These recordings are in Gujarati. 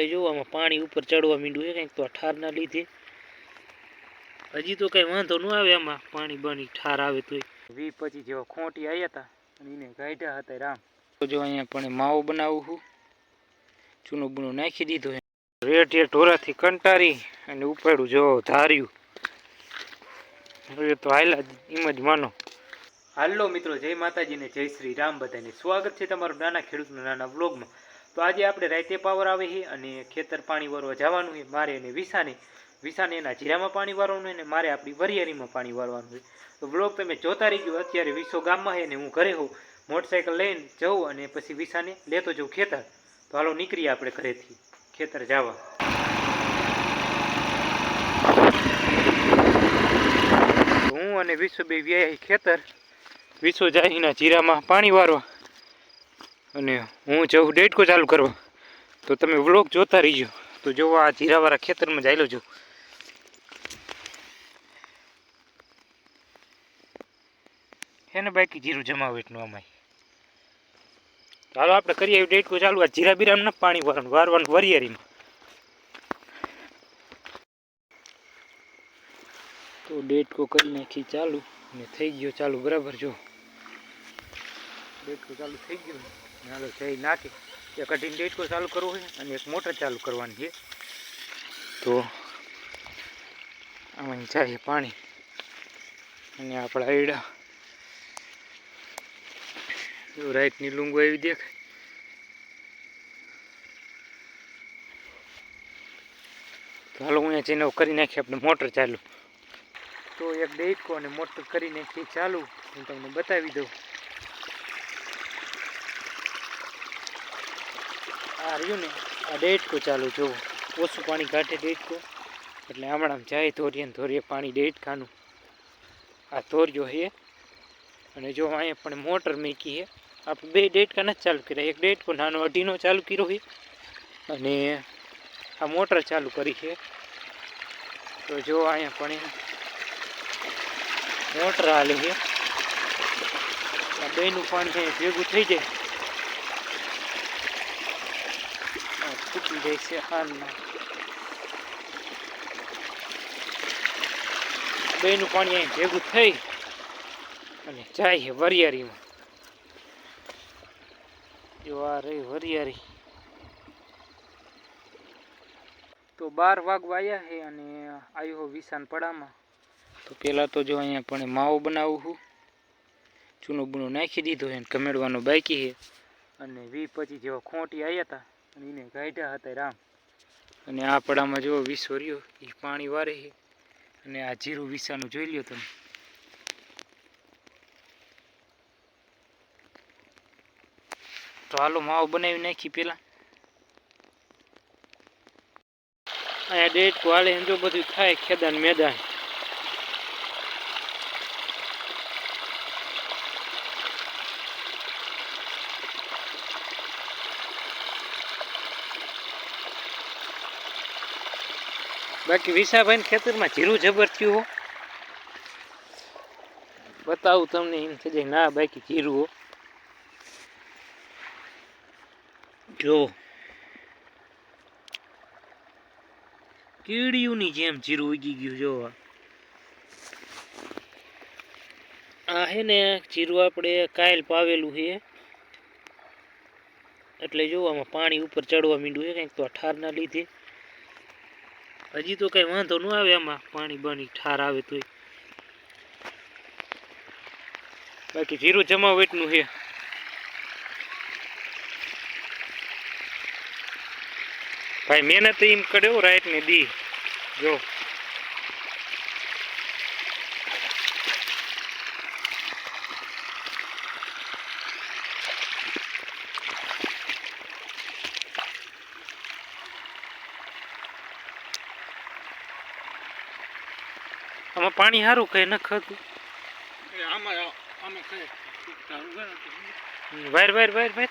એટલે જો આમાં પાણી ઉપર ચડવા માંડ્યું છે કંઈક તો ઠારના લીધે. હજી તો કંઈ વાંધો ન આવે આમાં પાણી બાણી ઠાર આવે તો વી પછી જેવા ખોટી આવ્યા હતા અને એને ગાઢ્યા હતા રામ. જો અહીંયા પણ માવો બનાવું છું. ચૂનો બૂનો નાખી દીધો રેટ એ ઢોરાથી કંટારી અને ઉપાડ્યું જો ધાર્યું. હવે તો હાલા એમ જ માનો. હાલો મિત્રો જય માતાજીને જય શ્રી રામ બધાને. સ્વાગત છે તમારું નાના ખેડૂતના નાના વ્લોગમાં તો આજે આપણે રાતે પાવર આવે છે અને ખેતર પાણી વારવા જવાનું છે. મારે અને વિસાને વિસાને એના જીરામાં પાણી વારવાનું હોય અને મારે આપણી વરિયાળીમાં પાણી વારવાનું છે. તો વ્લોગ તમે જોતા રહી ગયો અત્યારે વિસો ગામમાં છે ને હું ઘરે હોઉં. મોટરસાઇકલ લઈને જઉં અને પછી વિસાને લેતો જઉં ખેતર. તો હાલો નીકળીએ આપણે ઘરેથી. ખેતર જવા. હું અને વિશ્વ બે વ્યાય ખેતર. વિશ્વ જાહીના જીરામાં પાણી વારવા. અને હું જઉં ડેટકો ચાલુ કરવા. તો તમે વ્લોગ જોતા રહીજો. તો જોવા, આ જીરાવાળા ખેતરમાં જાયેલો છું. એને બાકી જીરું જમાવે એટલું અમાય ચાલો, આપણે કરીએ ડેટકો ચાલુ. આ જીરા બીરામ ના પાણી ભરવાનું વારવાનું વરિયારીમાં તો ડેટકો કરી નાખી ચાલુ. અને થઈ ગયો ચાલુ, બરાબર જો. ડેટકો ચાલુ થઈ ગયો. હાલો જઈ નાખી એક કઢીને ડેટકો ચાલુ કરવો છે અને એક મોટર ચાલુ કરવાની છે. તો આમાં જાય પાણી. અને આપણા આયડા. રાઈટની લૂંગો આવી દેખાય તો હું જઈને કરી નાખીએ, આપણે મોટર ચાલુ. તો એક ડેટકો અને મોટર કરી નાખી ચાલુ. હું તમને બતાવી દઉં. આ રહ્યું ને, આ ડેટકો ચાલુ જોવો. ઓછું પાણી કાઢે ડેટકો. એટલે હમણાં જાય ધોરીએ ધોરીએ પાણી ડેટકાનું. આ ધોર્યો છે અને જો અહીંયા પણ મોટર મૂકી છે આપણે બે ડેટકા નથી ચાલુ કર્યા. એક ડેટકો નાનો અઢીનો ચાલુ કર્યો છે અને આ મોટર ચાલુ કરી છે તો જો અહીંયા પણ મોટર હાલે છે આ બેનું પાણી ભેગું થઈ જાય આ ફૂટી જાય છે બેનું પાણી અહીં ભેગું થઈ અને જાય છે વરિયારીમાં જો આ રહી વરિયાળી તો બાર વાગવા આવ્યા છે અને આવ્યો વિશાન પડામાં તો પહેલાં તો જો અહીંયા પણ માવો બનાવું છું ચૂનો બૂનો નાખી દીધો છે કમેડવાનો બાકી છે અને વી પછી જેવા ખોટી આવ્યા હતા અને એને કાઢ્યા હતા રામ. અને આ પડામાં જો વિસો રહ્યો એ પાણી વારે અને આ જીરું વિસાનું જોઈ લ્યો તમે. તો હાલો, માવો બનાવી નાખી પેલા. અહીંયા ડેટ એમ જો બધું થાય ખેદાન મેદાન. બાકી વિશાભાઈ ખેતરમાં જીરું જબર થયું હો. બતાવું તમને એમ થઈ જાય ના, બાકી જીરું હો. જો. કીડીઓની જેમ જીરું ઉગી ગયું, જો. આ. હે ને જીરું આપણે કાયલ પાવેલું છે એટલે જો, આમાં પાણી ઉપર ચડવા માંડ્યું છે કંઈક તો ઠારના લીધે. હજી તો કઈ વાંધો ન આવે આમાં. પાણી બની ઠાર આવે તોય. બાકી જીરું જમાવેટનું છે. ભાઈ મહેનત એમ કર્યો રાઈટ ને દી. જો. આમાં પાણી સારું કઈ ન ખાતું વાયર વાયર વાયર વાયર.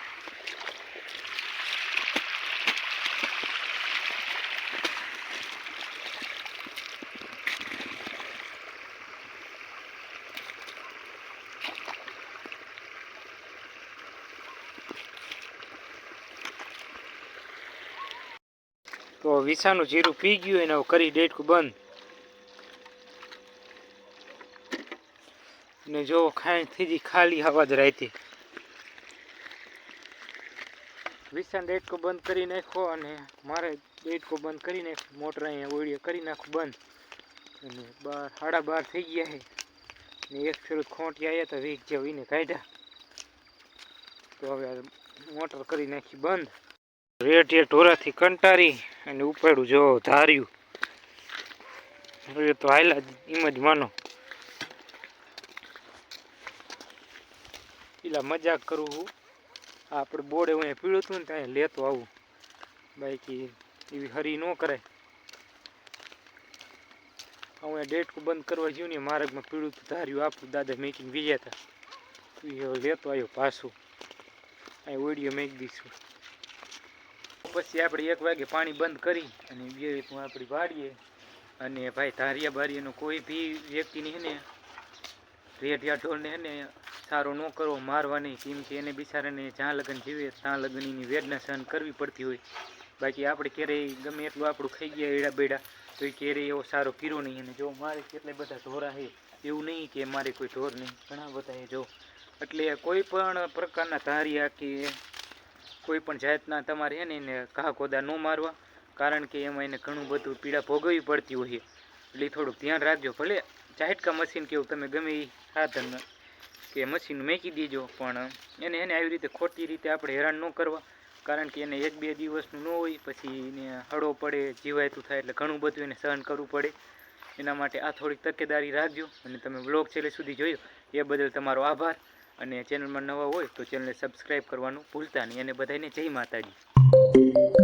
તો વિસાનું જીરું પી ગયું એને કરી ડેટકું બંધ. ને જો ખાઈ થઈ ગઈ ખાલી હવા જ રહેતી વિસાન ડેટકો બંધ કરી નાખો અને મારે ડેટકો બંધ કરી નાખ, મોટર અહીંયા ઓળીએ કરી નાખું બંધ. અને બાર, સાડા બાર થઈ ગયા છે. ને એક ફેરું ખોટી આવ્યા તો વીક જેવું એને કાઢ્યા. તો હવે મોટર કરી નાખી બંધ. રેટ એ ઢોરાથી કંટારી અને ઉપાડું જો ધાર્યું. હવે તો હાયલા જ એમ જ માનો. પેલા મજાક કરું હું. આપણે બોર્ડ એવું પીળું હતું ને ત્યાં લેતો આવું. બાકી એવી હરી ન કરાય. હું ડેટકું બંધ કરવા જ્યું ને માર્ગમાં પીળું તો ધાર્યું આપણું દાદા મેકીને બીજા હતા એ લેતો આવ્યો પાછું. અહીં ઓડિયો મેકી દઈશું પછી આપણે એક વાગે પાણી બંધ કરી અને બે રીતનું આપણી વાડીએ અને ભાઈ ધારિયા બારીએનો કોઈ બી વ્યક્તિને હે ને, રેઢિયા ઢોરને હે ને સારો ન કરવો મારવા નહીં કેમ કે એને બિચારાને જ્યાં લગન જીવે ત્યાં લગ્નની એની વેદના સહન કરવી પડતી હોય. બાકી આપણે ક્યારેય ગમે એટલું આપણું ખાઈ ગયા એડા બેડા, તો એ ક્યારેય એવો સારો કીરો નહીં. અને જો મારે કેટલા બધા ઢોરા છે એવું નહીં કે મારે કોઈ ઢોર નહીં. ઘણા બધા એ જો. એટલે કોઈ પણ પ્રકારના ધારિયા કે કોઈ પણ જાતના તમારે છે ને એને ઘા કોદા ન મારવા, કારણ કે એમાં એને ઘણું બધું પીડા ભોગવવી પડતી હોય. એટલે થોડુંક ધ્યાન રાખજો. ભલે ચાહટકા મશીન કેવું તમે ગમે એ સાધન કે મશીન મૂકી દેજો, પણ એને એને આવી રીતે ખોટી રીતે આપણે હેરાન ન કરવા. કારણ કે એને એક બે દિવસનું ન હોય, પછી એને હળો પડે જીવાયતું થાય, એટલે ઘણું બધું એને સહન કરવું પડે. એના માટે આ થોડીક તકેદારી રાખજો, અને તમે બ્લોગ છેલ્લે સુધી જોયો, એ બદલ તમારો આભાર. અને ચેનલમાં નવા હોય, તો ચેનલને સબસ્ક્રાઈબ કરવાનું ભૂલતા નહીં. અને બધાને જય માતાજી.